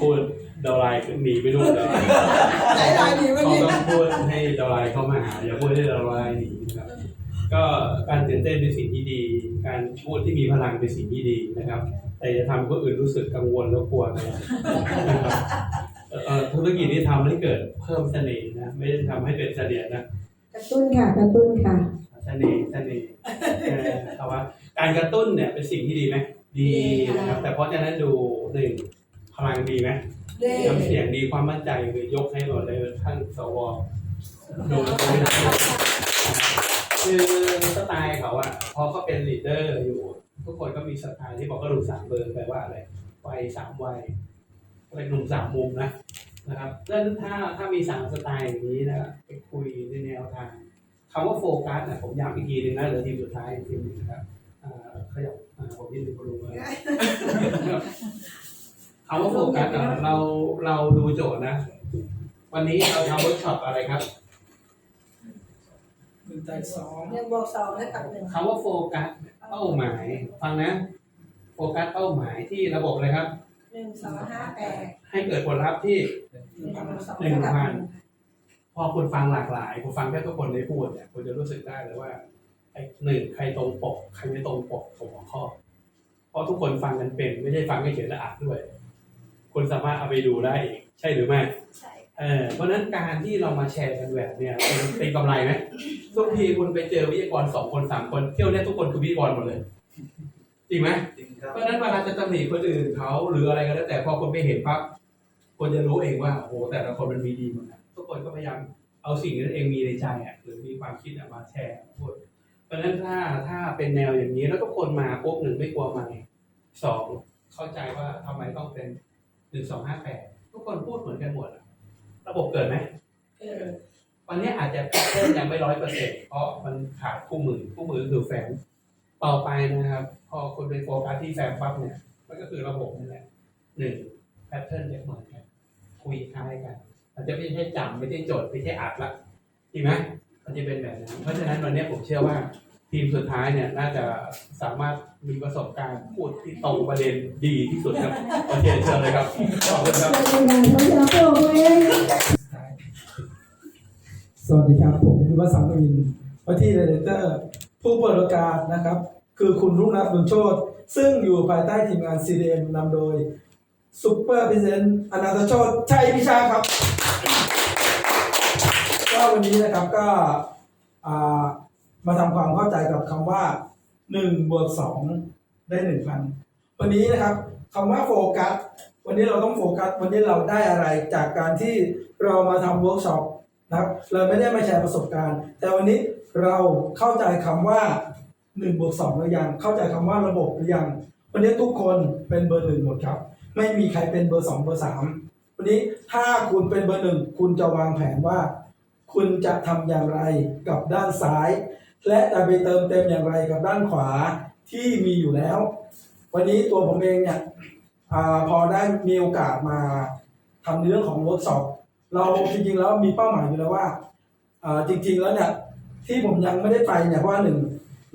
พูดดาวไลน์หนีไปนู่นเลยไหนลายดีวันเขานี้ต้องพูดให้ดาวไลน์เข้ามาหาอย่าพูดให้ดาวไลน์หนีนะครับ ก็การตื่นเต้นเป็นสิ่งที่ดี การพูดที่มีพลังเป็นสิ่งที่ดีนะครับ แต่จะทำให้คนอื่นรู้สึกกังวลแล้วกลัวนะครับเอ่อธุรกิจที่ทำให้เกิดเพิ่มเสน่ห์นะไม่ได้ทำให้เป็นเสนียดนะ กระตุ้นค่ะ กระตุ้นค่ะ เสน่ห์เสน่ห์เออแต่ว่าการกระตุ้นเนี่ยเป็นสิ่งที่ดีไหมดีนะครับ แต่เพราะฉะนั้นดูหนึ่งพ ลังดีไหมเด้น้ำเสียงดีความมั่นใจคือยกให้หมดเลยท่านสวดูดูคือสไตล์เขาอะพอเขาเป็นลีดเดอร์อยู่ ทุกคนก็มีสไตล์ที่บอกก็ดูสามเบอร์แปลว่าอะไรวัยสามวัยเป็นหนุ่มสามมุมนะนะครับแล้วถ้าถ้ามีสามสไตล์อย่างนี้นะครับไปคุยในแนวทางคำว่าโฟกัสนะผมย้ำอีกทีหนึงนะเหลือทีมสุดท้ายอีกทีหนึงนะครับอ่าขยับอ่าผมยืนดูคุณลุงเลย คำว่าโฟกัสอะเราเราดูโจทย์นะ วันนี้เราทำเวิร์กช็อปอะไรครับหนึ่งใจสองหนึ่งบวกสองเท่ากับหนึ่งคำว่าโฟกัสเป้าหมาย ฟังนะ โฟกัสเป้าหมายที่ระบบอะไรครับหนึ่งสองห้าแปดให้เกิดผลลัพธ์ที่หนึ่งบวกสองหนึ่งเท่ากับพัหนนึ่งพอคุณฟังหลากหลายคุณฟังแค่ทุกคนได้พูดเนี่ยคุณจะรู้สึกได้เลยว่าไอ้หนึ่งใครตรงปก ใครไม่ตรงปกของหัวข้อเพราะทุกคนฟังกันเป็น ไม่ใช่ฟังแค่เขียนและอ่านด้วย คุณสามารถเอาไปดูได้อีกใช่หรือไม่ใช่เออเพราะฉะนั้นการที่เรามาแชร์กันแบบเนี่ยเป็นเป็นกำไรไหมทุกทีคุณไปเจอวิทยากรสองคนสามคนเที่ยวเนี่ยทุกคนคือวิทยากรหมดเลยจริงไหมจริงครับเพราะฉะนั้นเวลาจะตำหนิคนอื่นเขาหรืออะไรก็แล้วแต่พอคนไปเห็นปั๊บคนจะรู้เองว่าโอ้โหแต่ละคนมันมีดีหมดนะทุกคนก็พยายามเอาสิ่งที่ตัวเองมีในใจอะหรือมีความคิดอะมาแชร์พูดเพราะฉะนั้นถ้าถ้าเป็นแนวอย่างนี้แล้วก็คนมาปุ๊บหนึ่งไม่กลัวใหม่สองเข้าใจว่าทำไมต้องเป็น หนึ่งสองห้าแปดทุกคนพูดเหมือนกันหมดอะระบบเกิดไหมเออวันนี้อาจจะเพิ่มยังไม่ร้อยเปอร์เซ็นต์เพราะมันขาดคู่มือคู่มือคือแฟมต่อไปนะครับ พอคุณไปโฟกัสที่แฟมปั๊บเนี่ยมันก็คือระบบนี่แหละหนึ่งแพทเทิร์นจะเหมือนกันคุยคล้ายกันมันจะไม่ใช่จำไม่ใช่จดไม่ใช่อัดละจริงไหมมันจะเป็นแบบนั้นเพราะฉะนั้นวันนี้ผมเชื่อว่า ทีมสุดท้ายเนี่ยน่าจะสามารถมีประสบการณ์พูดที่ตรงประเด็นดีที่สุดครับโอเคเชิญเลยครับขอบคุณครับสวัสดีครับผมวิวัฒน์สังกวินวัที่เดเตอร์ผู้เปิดโอกาสนะครับ คือคุณรุ่งรัตน์บุญโชตซึ่งอยู่ภายใต้ทีมงาน CDM นำโดยซุปเปอร์พิเศษอนันตโชตชัยพิชาครับก็วันนี้นะครับก็อ่า มาทำความเข้าใจกับคำว่า1บวก2ได้1,000วันนี้นะครับคำว่าโฟกัสวันนี้เราต้องโฟกัส วันนี้เราได้อะไรจากการที่เรามาทำเวิร์กช็อปนะครับเราไม่ได้มาแชร์ประสบการณ์ แต่วันนี้เราเข้าใจคำว่า1บวก2หรือยังเข้าใจคำว่าระบบหรือยัง วันนี้ทุกคนเป็นเบอร์หนึ่งหมดครับ ไม่มีใครเป็นเบอร์สองเบอร์สามวันนี้ถ้าคุณเป็นเบอร์หนึ่งคุณจะวางแผนว่า คุณจะทำอย่างไรกับด้านซ้าย และจะไปเติมเต็มอย่างไรกับด้านขวาที่มีอยู่แล้ว วันนี้ตัวผมเองเนี่ยอพอได้มีโอกาสมาทำในเรื่องของเวิร์กช็อปเราจริงๆแล้วมีเป้าหมายอยู่แล้วว่าจริง ๆแล้วเนี่ยที่ผมยังไม่ได้ไปเนี่ยเพราะว่าหนึ่ง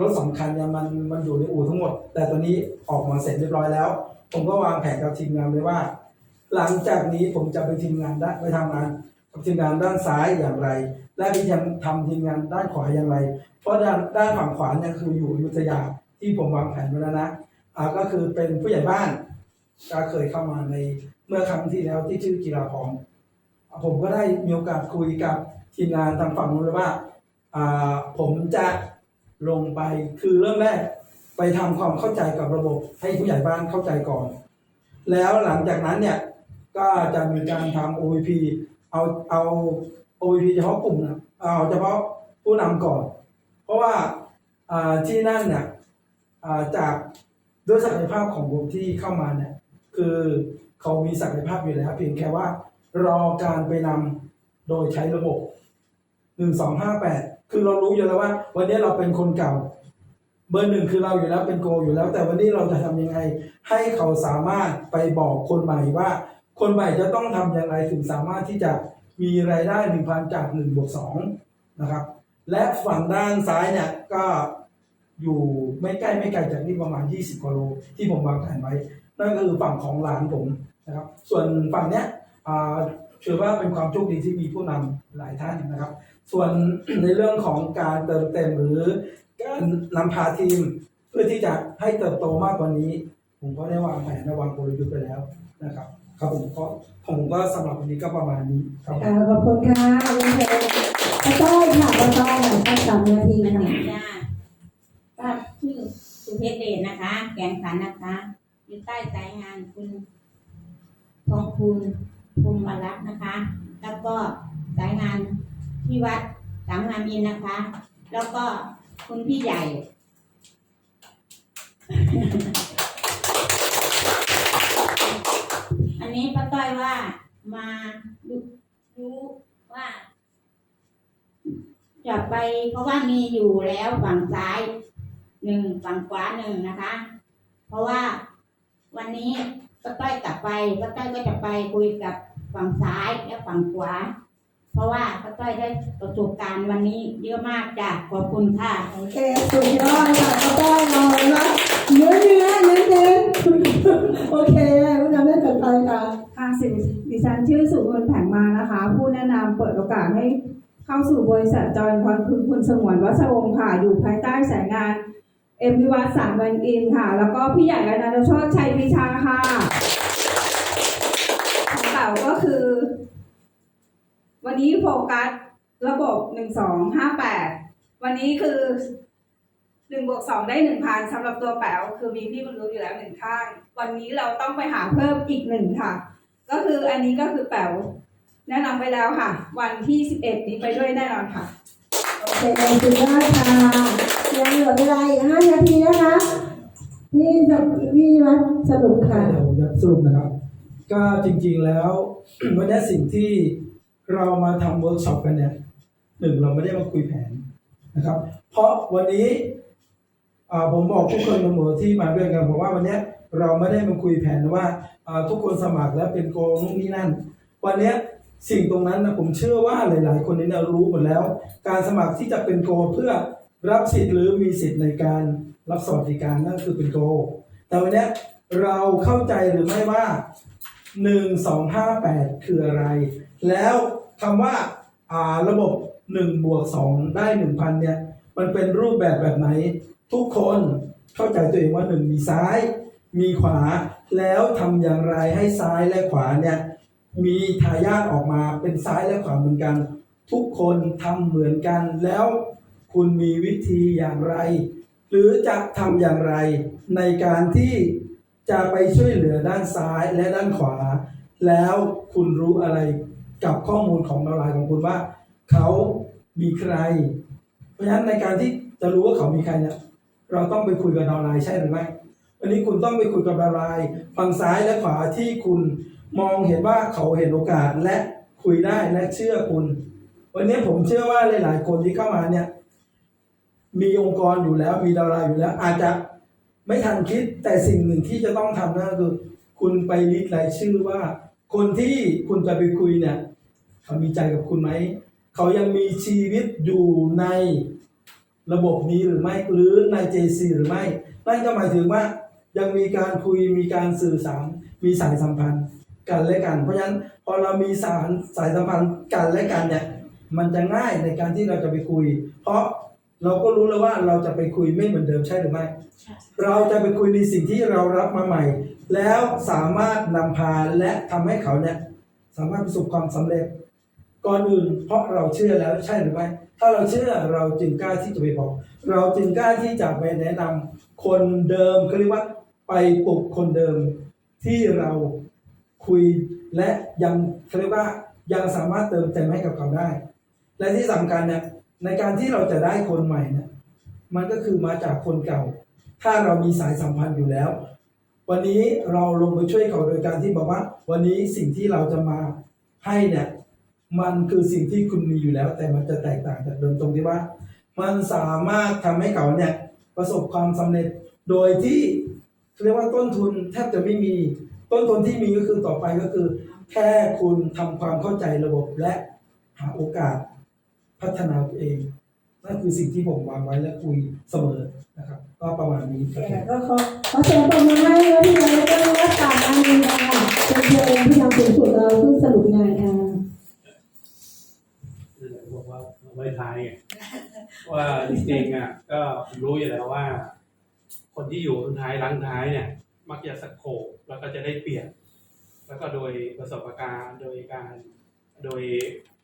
รถสำคัญเนี่ยมันมันอยู่ในอู่ทั้งหมด แต่ตอนนี้ออกมาเสร็จเรียบร้อยแล้ว ผมก็วางแผนกับทีมงานไว้ว่า หลังจากนี้ผมจะไปทีมงานได้ไปทำงาน กับทีมงานด้านซ้ายอย่างไร และไปยังทำทีมงานด้านขวาอย่างไร เพราะด้านด้านฝั่งขวาเนี่ยคืออยู่อยุธยาที่ผมวางแผนไว้แล้วนะอ่าก็คือเป็นผู้ใหญ่บ้านก็เคยเข้ามาในเมื่อครั้งที่แล้วที่ชื่อกีฬาพรผมก็ได้มีโอกาสคุยกับทีมงานทางฝั่งนู้นเลยว่าอ่าผมจะลงไปคือเริ่มแรกไปทำความเข้าใจกับระบบให้ผู้ใหญ่บ้านเข้าใจก่อน แล้วหลังจากนั้นเนี่ยก็จะมีการทำ OVP เอาเอา OVP เฉพาะกลุ่มนะเอาเฉพาะผู้นำก่อน เพราะว่าอ่าที่นั่นเนี่ยอ่าจากด้วยศักยภาพของวงที่เข้ามาเนี่ยคือเขามีศักยภาพอยู่แล้วเพียงแค่ว่า รอการไปนำโดยใช้ระบบหนึ่งสองห้าแปดคือเรารู้อยู่แล้วว่า วันนี้เราเป็นคนเก่า เบอร์หนึ่งคือเราอยู่แล้วเป็นโกอยู่แล้ว แต่วันนี้เราจะทำยังไง ให้เขาสามารถไปบอกคนใหม่ว่า คนใหม่จะต้องทำอย่างไรถึงสามารถที่จะมีรายได้หนึ่งพันจากหนึ่งบวกสองนะครับ และฝั่งด้านซ้ายเนี่ยก็อยู่ไม่ใกล้ไม่ไกลจากนี่ประมาณ 20กิโลที่ผมวางแผนไว้ นั่นก็คือฝั่งของหลานผมนะครับ ส่วนฝั่งเนี้ยอ่าถือว่าเป็นความโชคดีที่มีผู้นำหลายท่านนะครับ ส่วนในเรื่องของการเติมเต็มหรือการนำพาทีมเพื่อที่จะให้เติบโตมากกว่านี้ ผมก็ได้วางแผนและวางกลยุทธ์ไปแล้วนะครับ ครับผมก็ผมก็สำหรับวันนี้ก็ประมาณนี้ครับค่ะขอบคุณค่ะลุงเพชรป้าต้อยค่ะป้าต้อยค่ะสามนาทีอันค่ะจ้าก็ชื่อสุเพชรเดชนะคะ แกงขันนะคะ อยู่ใต้สายงานคุณทองคูณภูมิมารักษ์นะคะ แล้วก็สายงานที่วัดสามงามอินนะคะ แล้วก็คุณพี่ใหญ่ มาดูรู้ว่า จะไปเพราะว่ามีอยู่แล้วฝั่งซ้ายหนึ่งฝั่งขวาหนึ่งนะคะ เพราะว่าวันนี้ป้าต้อยกลับไปป้าต้อยก็จะไปคุยกับฝั่งซ้ายและฝั่งขวา เพราะว่าป้าต้อยได้ประสบการณ์วันนี้เยอะมากจ้ะขอบคุณค่ะโอเคสุดยอดค่ะป้าต้อยเราเลยว่าเนื้อเนื้อเน้นเน้นโอเคผู้นำได้ตัดไปค่ะ ดิฉันชื่อสุวรรณแผงมานะคะ ผู้แนะนำเปิดโอกาสให้เข้าสู่บริษัทจอยพรคุณคุณสงวนวัชวงศ์ค่ะ อยู่ภายใต้สายงานเอ็มวิวัฒสามวันอินค่ะ แล้วก็พี่ใหญ่อนันตโชติชัยวิชาค่ะของเก่าก็คือ วันนี้โฟกัสระบบหนึ่งสองห้าแปดวันนี้คือหนึ่งบวกสองได้หนึ่งพันสำหรับตัวแป๋วคือมีพี่บรรลุอยู่แล้วหนึ่งข้าง วันนี้เราต้องไปหาเพิ่มอีกหนึ่งค่ะ ก็คืออันนี้ก็คือแป๋วแนะนำไปแล้วค่ะ วันที่ 11 นี้ไปด้วยแน่นอนค่ะ โอเคสุดยอดค่ะยังเหลือเวลาอีกห้านาทีนะคะพี่จะพี่วัดสรุปค่ะ เดี๋ยวผมจะสรุปนะครับ ก็จริงๆแล้ว วันนี้สิ่งที่เรามาทำเวิร์กช็อปกันเนี่ยหนึ่งเราไม่ได้มาคุยแผนนะครับ เพราะวันนี้อ่าผมบอกทุกคนเสมอที่มาด้วยกันบอกว่าวันเนี้ย เราไม่ได้มาคุยแผนว่าทุกคนสมัครแล้วเป็นโกนู่นนี่นั่น วันนี้สิ่งตรงนั้นนะผมเชื่อว่าหลาย ๆ คนนี้นี่ยรู้หมดแล้ว การสมัครที่จะเป็นโกเพื่อรับสิทธิ์หรือมีสิทธิ์ในการรับสวัสดิการนั่นคือเป็นโก แต่วันนี้เราเข้าใจหรือไม่ว่าหนึ่งสองห้าแปดคืออะไร แล้วคำว่าอ่าระบบหนึ่งบวกสองได้หนึ่งพันเนี่ยมันเป็นรูปแบบแบบไหน ทุกคนเข้าใจตัวเองว่าหนึ่งมีซ้าย มีขวาแล้วทำอย่างไรให้ซ้ายและขวาเนี่ยมีทายาทออกมาเป็นซ้ายและขวาเหมือนกัน ทุกคนทำเหมือนกันแล้วคุณมีวิธีอย่างไร หรือจะทำอย่างไรในการที่จะไปช่วยเหลือด้านซ้ายและด้านขวา แล้วคุณรู้อะไรกับข้อมูลของดาวไลน์ของคุณว่า เขามีใคร เพราะฉะนั้นในการที่จะรู้ว่าเขามีใครเนี่ยเราต้องไปคุยกับดาวไลน์ใช่หรือไม่ วันนี้คุณต้องไปคุยกับดาวไลน์ฝั่งซ้ายและขวาที่คุณมองเห็นว่าเขาเห็นโอกาสและคุยได้และเชื่อคุณ วันนี้ผมเชื่อว่าหลาย ๆ คนที่เข้ามาเนี่ย มีองค์กรอยู่แล้ว มีดาราอยู่แล้ว อาจจะไม่ทันคิดแต่สิ่งหนึ่งที่จะต้องทำนั่นก็คือ คุณไปลิสต์รายชื่อว่า คนที่คุณจะไปคุยเนี่ย เขามีใจกับคุณไหม เขายังมีชีวิตอยู่ในระบบนี้หรือไม่หรือใน JC หรือไม่นั่นก็หมายถึงว่า ยังมีการคุยมีการสื่อสาร มีสายสัมพันธ์กันและกัน เพราะฉะนั้นพอเรามีสารสายสัมพันธ์กันและกันเนี่ยมันจะง่ายในการที่เราจะไปคุย เพราะเราก็รู้แล้วว่าเราจะไปคุยไม่เหมือนเดิมใช่หรือไม่ เราจะไปคุยในสิ่งที่เรารับมาใหม่ แล้วสามารถนำพาและทำให้เขาเนี่ยสามารถประสบความสำเร็จ ก่อนอื่นเพราะเราเชื่อแล้วใช่หรือไม่ ถ้าเราเชื่อเราจึงกล้าที่จะไปบอก เราจึงกล้าที่จะไปแนะนำคนเดิมเขาเรียกว่า ไปปลุกคนเดิมที่เราคุยและยังเขาเรียกว่ายังสามารถเติมเต็มให้กับเขาได้ และที่สำคัญเนี่ยในการที่เราจะได้คนใหม่เนี่ยมันก็คือมาจากคนเก่า ถ้าเรามีสายสัมพันธ์อยู่แล้ว วันนี้เราลงไปช่วยเขาโดยการที่บอกว่า วันนี้สิ่งที่เราจะมาให้เนี่ยมันคือสิ่งที่คุณมีอยู่แล้ว แต่มันจะแตกต่างจากเดิมตรงที่ว่า มันสามารถทำให้เขาเนี่ยประสบความสำเร็จโดยที่ เรียกว่าต้นทุนแทบจะไม่มี ต้นทุนที่มีก็คือต่อไปก็คือ แค่คุณทำความเข้าใจระบบและหาโอกาสพัฒนาตัวเองนั่นคือสิ่งที่ผมวางไว้และคุยเสมอนะครับ ก็ประมาณนี้ครับแต่ก็ขอขอเสียงปรบมือให้พี่น้องแล้วก็รักษาอันนี้ค่ะเป็นเพลงที่ทำสูงสุดเราเพิ่งสรุปงานค่ะนั่นแหละบอกว่าไว้ท้ายไงว่าจริงๆอะก็ผมรู้อยู่แล้วว่า คนที่อยู่ท้ายล้างท้ายเนี่ย มักจะสโคบแล้วก็จะได้เปรียบแล้วก็โดยประสบการณ์โดยการโดย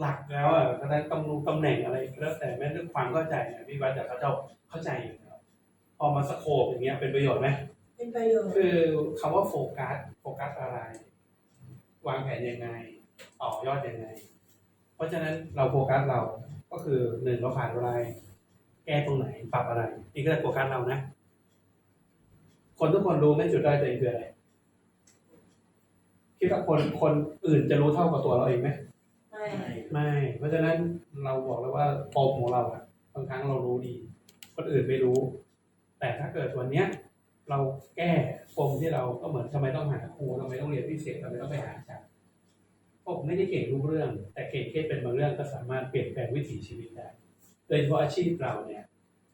หลักแล้วอะก็ได้ตำแหน่งตำแหน่งอะไรก็แล้วแต่แม้ด้วยความเข้าใจเนี่ยพี่วัดแต่เขาเจ้าเข้าใจอยู่แล้วพอมาสโคบอย่างเงี้ยเป็นประโยชน์ไหมเป็นประโยชน์คือคำว่าโฟกัสโฟกัสอะไร วางแผนยังไงต่อยอดยังไง เพราะฉะนั้นเราโฟกัสเราก็คือหนึ่งเราผ่านอะไร แก้ตรงไหนปรับอะไรนี่ก็คือโฟกัสเรานะ คนทุกคนรู้ไหมจุดด้อยตัวเองคืออะไรคิดว่าคนคนอื่นจะรู้เท่ากับตัวเราเองไหมไม่ไม่ เพราะฉะนั้นเราบอกเลยว่าปมของเราอะบางครั้งเรารู้ดี คนอื่นไม่รู้ แต่ถ้าเกิดวันเนี้ย เราแก้ปมที่เราก็เหมือนทำไมต้องหาครูทำไมต้องเรียนพิเศษทำไมต้องไปหาอาจารย์ผมไม่ได้เก่งทุกเรื่อง แต่เก่งแค่เป็นบางเรื่องก็สามารถเปลี่ยนแปลงวิถีชีวิตได้โดยเฉพาะอาชีพเราเนี่ย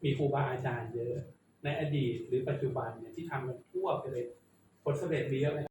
มีครูบาอาจารย์เยอะ ในอดีตหรือปัจจุบันเนี่ยที่ทำกันทั่วไปเลยผลสำเร็จมีเยอะไหม